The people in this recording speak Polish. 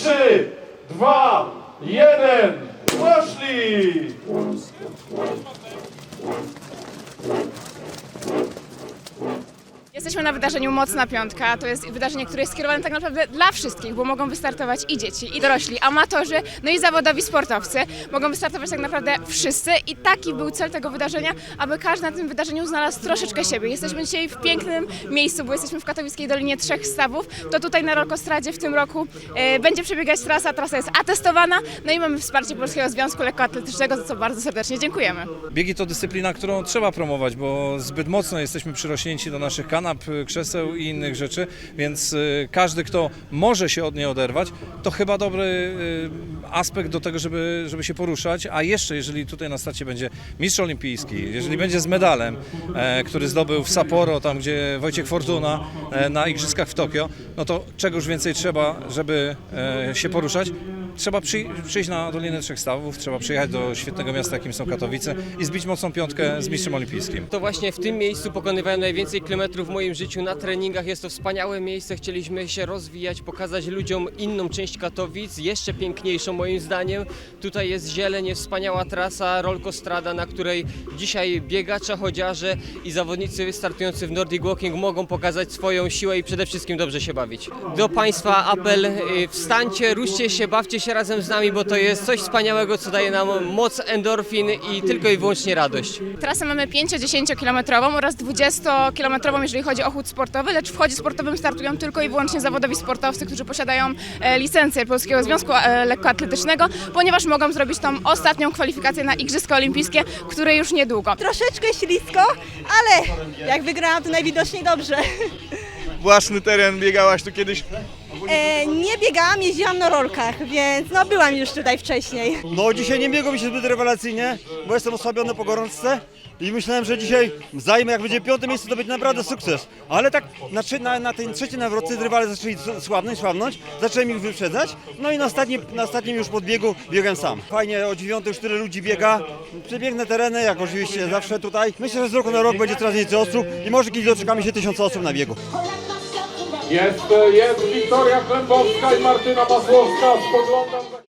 trzy, dwa, jeden. Poszli! Jesteśmy na wydarzeniu Mocna Piątka. To jest wydarzenie, które jest skierowane tak naprawdę dla wszystkich, bo mogą wystartować i dzieci, i dorośli, amatorzy, no i zawodowi sportowcy. Mogą wystartować tak naprawdę wszyscy i taki był cel tego wydarzenia, aby każdy na tym wydarzeniu znalazł troszeczkę siebie. Jesteśmy dzisiaj w pięknym miejscu, bo jesteśmy w katowickiej Dolinie Trzech Stawów. To tutaj na Rolkostradzie w tym roku e, będzie przebiegać trasa. Trasa jest atestowana, no i mamy wsparcie Polskiego Związku Lekkoatletycznego, za co bardzo serdecznie dziękujemy. Biegi to dyscyplina, którą trzeba promować, bo zbyt mocno jesteśmy przyrośnięci do naszych kanap, y, krzeseł i innych rzeczy, więc y, każdy, kto może się od niej oderwać, to chyba dobry y, aspekt do tego, żeby, żeby się poruszać, a jeszcze jeżeli tutaj na starcie będzie mistrz olimpijski, jeżeli będzie z medalem, e, który zdobył w Sapporo, tam gdzie Wojciech Fortuna e, na Igrzyskach w Tokio, no to czegoś więcej trzeba, żeby e, się poruszać. Trzeba przy, przyjść na Dolinę Trzech Stawów, trzeba przyjechać do świetnego miasta, jakim są Katowice i zbić mocną piątkę z mistrzem olimpijskim. To właśnie w tym miejscu pokonywałem najwięcej kilometrów w moim życiu na treningach. Jest to wspaniałe miejsce. Chcieliśmy się rozwijać, pokazać ludziom inną część Katowic, jeszcze piękniejszą moim zdaniem. Tutaj jest zieleń, jest wspaniała trasa Rolkostrada, na której dzisiaj biegacze, chodziarze i zawodnicy startujący w Nordic Walking mogą pokazać swoją siłę i przede wszystkim dobrze się bawić. Do Państwa apel, y, wstańcie, ruszcie się, bawcie się razem z nami, bo to jest coś wspaniałego, co daje nam moc endorfin i tylko i wyłącznie radość. Trasę mamy 5-10 kilometrową oraz 20 kilometrową, jeżeli chodzi o chód sportowy, lecz w chodzie sportowym startują tylko i wyłącznie zawodowi sportowcy, którzy posiadają e, licencję Polskiego Związku e, Lekkoatletycznego, ponieważ mogą zrobić tą ostatnią kwalifikację na Igrzyska Olimpijskie, które już niedługo. Troszeczkę ślisko, ale jak wygrałam, to najwidoczniej dobrze. własny teren, biegałaś tu kiedyś? E, nie biegałam, jeździłam na rolkach, więc no byłam już tutaj wcześniej. No dzisiaj nie biegło mi się zbyt rewelacyjnie, bo jestem osłabiony po gorączce i myślałem, że dzisiaj zajmę, jak będzie piąte miejsce, to będzie naprawdę sukces. Ale tak na, na, na tej trzeciej nawrotce rywale zaczęli słabnąć, słabnąć, zacząłem ich wyprzedzać, no i na ostatnim, na ostatnim już podbiegu biegłem sam. Fajnie, o dziewiątej już tyle ludzi biega, przebiegnę tereny, jak oczywiście zawsze tutaj. Myślę, że z roku na rok będzie coraz więcej osób i może kiedyś doczekamy się tysiąca osób na biegu. Jest, jest Wiktoria Klębowska i Martyna Masłowska. Spoglądam.